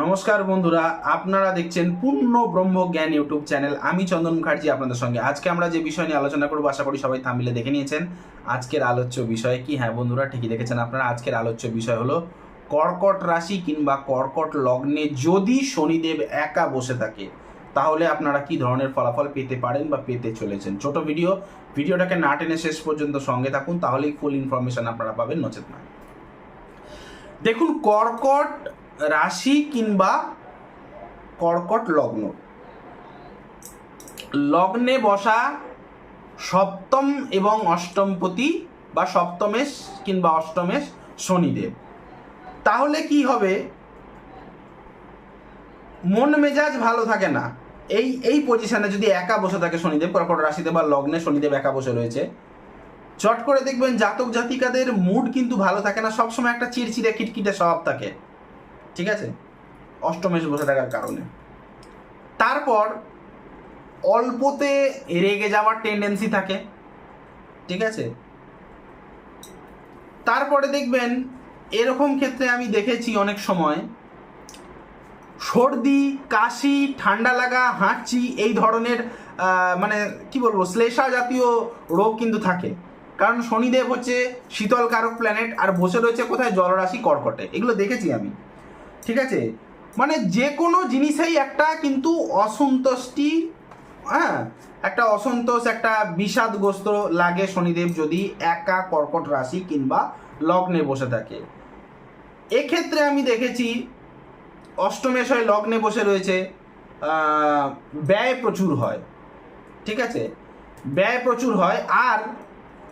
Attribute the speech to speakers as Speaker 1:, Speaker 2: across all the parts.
Speaker 1: নমস্কার বন্ধুরা, আপনারা দেখছেন পূর্ণ ব্রহ্ম জ্ঞান ইউটিউব চ্যানেল। আমি চন্দন মুখার্জি আপনাদের সঙ্গে। আজকে আমরা যে বিষয় নিয়ে আলোচনা করব, আশা করি সবাই থামিলে দেখে নিয়েছেন। আজকের আলোচ্য বিষয় কি? হ্যাঁ বন্ধুরা, ঠিকই দেখেছেন আপনারা। আজকের আলোচ্য বিষয় হলো, কর্কট রাশি কিংবা কর্কট লগ্নে যদি শনিদেব একা বসে থাকে, তাহলে আপনারা কি ধরনের ফলাফল পেতে পারেন বা পেতে চলেছেন? ছোট ভিডিও। ভিডিওটাকে না টেনে শেষ পর্যন্ত সঙ্গে থাকুন, তাহলেই ফুল ইনফরমেশন আপনারা পাবেন, নচেত না দেখুন, কর্কট রাশি কিংবা কর্কট লগ্ন। লগ্নে বসা সপ্তম এবং অষ্টমপতি বা সপ্তমেশ কিংবা অষ্টমেশ শনিদেব। তাহলে কি হবে? মন মেজাজ ভালো থাকে না। এই এই পজিশনে যদি একা বসে থাকে শনিদেব, কর্কট রাশিতে বা লগ্নে শনিদেব একা বসে রয়েছে, চট করে দেখবেন জাতক জাতিকাদের মুড কিন্তু ভালো থাকে না। সবসময় একটা চিড়চিড়ে, খিটখিটে স্বভাব থাকে। ঠিক আছে? অষ্টমেশ বসে থাকার কারণে। তারপর অল্পতে রেগে যাওয়ার টেন্ডেন্সি থাকে। ঠিক আছে? তারপরে দেখবেন, এরকম ক্ষেত্রে আমি দেখেছি অনেক সময়, সর্দি, কাশি, ঠান্ডা লাগা, হাঁচি এই ধরনের মানে কি বলব, শ্লেষা জাতীয় রোগ কিন্তু থাকে। কারণ শনিদেব হচ্ছে শীতল কারক প্ল্যানেট আর বসে রয়েছে কোথায়? জলরাশি কর্কটে। এগুলো দেখেছি আমি। ঠিক আছে? মানে যে কোনো জিনিসেই একটা কিন্তু অসন্তুষ্টি হ্যাঁ? একটা অসন্তোষ, একটা বিষাদগ্রস্ত লাগে শনিদেব যদি একা কর্কট রাশি কিংবা লগ্নে বসে থাকে। এক্ষেত্রে আমি দেখেছি অষ্টমেশ হয় লগ্নে বসে রয়েছে ব্যয় প্রচুর হয়। ঠিক আছে? ব্যয় প্রচুর হয়। আর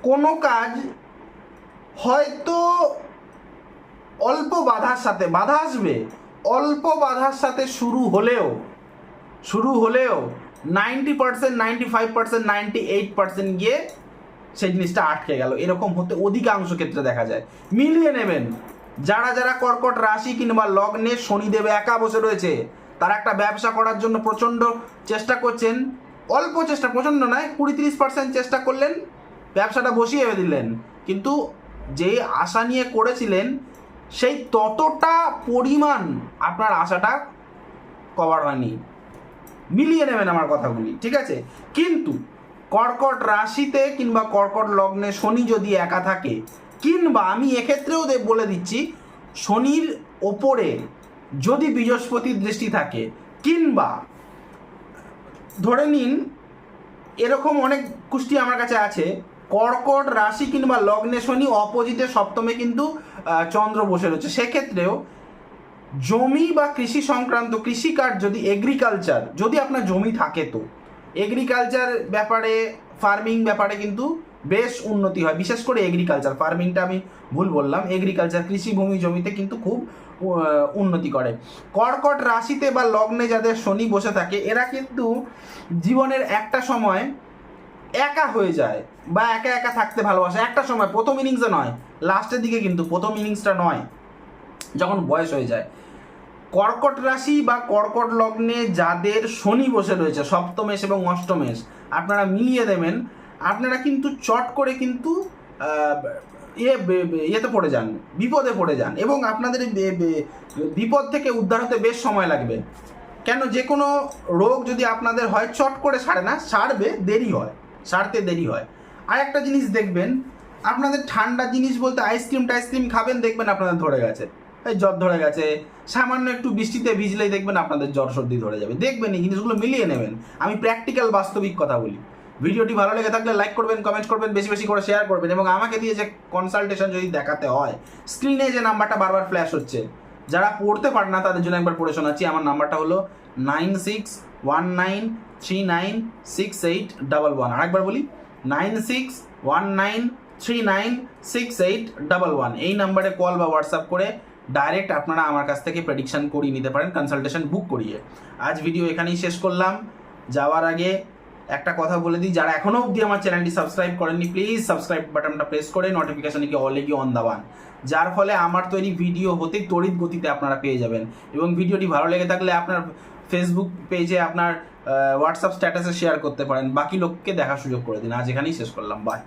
Speaker 1: কোনো কাজ হয়তো অল্প বাধার সাথে, বাধা আসবে, অল্প বাধার সাথে শুরু হলেও শুরু হলেও ninety percent, ninety five percent, ninety eight percent গিয়ে সেই জিনিসটা আটকে গেল। এরকম হতে অধিকাংশ ক্ষেত্রে দেখা যায়। মিলিয়ে নেবেন, যারা যারা কর্কট রাশি কিংবা লগ্নে শনিদেব একা বসে রয়েছে, তারা একটা ব্যবসা করার জন্য প্রচণ্ড চেষ্টা করছেন। অল্প চেষ্টা, প্রচণ্ড নয়, কুড়ি তিরিশ পার্সেন্ট চেষ্টা করলেন, ব্যবসাটা বসিয়ে দিলেন। কিন্তু যে আশা নিয়ে করেছিলেন সেই ততটা পরিমাণ আপনার আশাটা কভার হয়নি। মিলিয়ে নেবেন আমার কথাগুলি, ঠিক আছে? কিন্তু কর্কট রাশিতে কিংবা কর্কট লগ্নে শনি যদি একা থাকে, কিংবা আমি এক্ষেত্রেও বলে দিচ্ছি, শনির ওপরে যদি বৃহস্পতির দৃষ্টি থাকে, কিংবা ধরে নিন এরকম অনেক কুষ্টি আমার কাছে আছে, কর্কট রাশি কিংবা লগ্নে শনি অপোজিটে সপ্তমে কিন্তু চন্দ্র বসে রয়েছে। সেক্ষেত্রেও জমি বা কৃষি সংক্রান্ত কৃষিকাজ যদি এগ্রিকালচার যদি আপনার জমি থাকে তো এগ্রিকালচার ব্যাপারে ফার্মিং ব্যাপারে কিন্তু বেশ উন্নতি হয়। বিশেষ করে এগ্রিকালচার ফার্মিংটা আমি ভুল বললাম। এগ্রিকালচার কৃষিভূমি জমিতে কিন্তু খুব উন্নতি করে। কর্কট রাশিতে বা লগ্নে যাদের শনি বসে থাকে, এরা কিন্তু জীবনের একটা সময় একা হয়ে যায় বা একা একা থাকতে ভালোবাসে। একটা সময় প্রথম ইনিংসে নয় লাস্টের দিকে কিন্তু প্রথম ইনিংসটা নয়, যখন বয়স হয়ে যায়। কর্কট রাশি বা কর্কট লগ্নে যাদের শনি বসে রয়েছে সপ্তমেশ এবং অষ্টমেশ আপনারা মিলিয়ে দেবেন, আপনারা কিন্তু চট করে কিন্তু ইয়ে ইয়েতে পড়ে যান, বিপদে পড়ে যান এবং আপনাদের বিপদ থেকে উদ্ধার হতে বেশ সময় লাগবে। কেন? যে কোনো রোগ যদি আপনাদের হয়, চট করে সারে না, সারবে, দেরি হয়। সারতে দেরি হয়। আর একটা জিনিস দেখবেন, আপনাদের ঠান্ডা জিনিস বলতে আইসক্রিম টাইসক্রিম খাবেন, দেখবেন আপনাদের ধরে গেছে। এই জ্বর ধরে গেছে, সামান্য একটু বৃষ্টিতে ভিজলেই দেখবেন আপনাদের জ্বর সর্দি ধরে যাবে। দেখবেন এই জিনিসগুলো মিলিয়ে নেবেন। আমি প্র্যাকটিক্যাল বাস্তবিক কথা বলি। ভিডিওটি ভালো লেগে থাকলে লাইক করবেন কমেন্ট করবেন, বেশি বেশি করে শেয়ার করবেন এবং আমাকে দিয়ে যে কনসালটেশন যদি দেখাতে হয় স্ক্রিনে যে নাম্বারটা বারবার ফ্ল্যাশ হচ্ছে, যারা পড়তে পারে না তাদের জন্য একবার পড়ে শোনাচ্ছি। আমার নাম্বারটা হলো nine six one nine three nine six eight double one. আরেকবার বলি, nine six one nine three nine six eight double one. এই নাম্বারে কল বা হোয়াটসঅ্যাপ করে ডাইরেক্ট আপনারা আমার কাছ থেকে প্রেডিকশন করিয়ে নিতে পারেন কনসালটেশন বুক করিয়ে। আজ ভিডিও এখানেই শেষ করলাম। যাওয়ার আগে একটা কথা বলে দিই, যারা এখনও অবধি আমার চ্যানেলটি সাবস্ক্রাইব করেননি প্লিজ সাবস্ক্রাইব বাটনটা প্রেস করে নোটিফিকেশন কি অলে কি অন দাবান যার ফলে আমার তৈরি ভিডিও হতে তড়িৎ গতিতে আপনারা পেয়ে যাবেন। এবং ভিডিওটি ভালো লেগে থাকলে আপনার ফেসবুক পেজে আপনার হোয়াটসঅ্যাপ স্ট্যাটাসে শেয়ার করতে পারেন। বাকি লোককে দেখার সুযোগ করে দিন। আজ এখানেই শেষ করলাম। বাই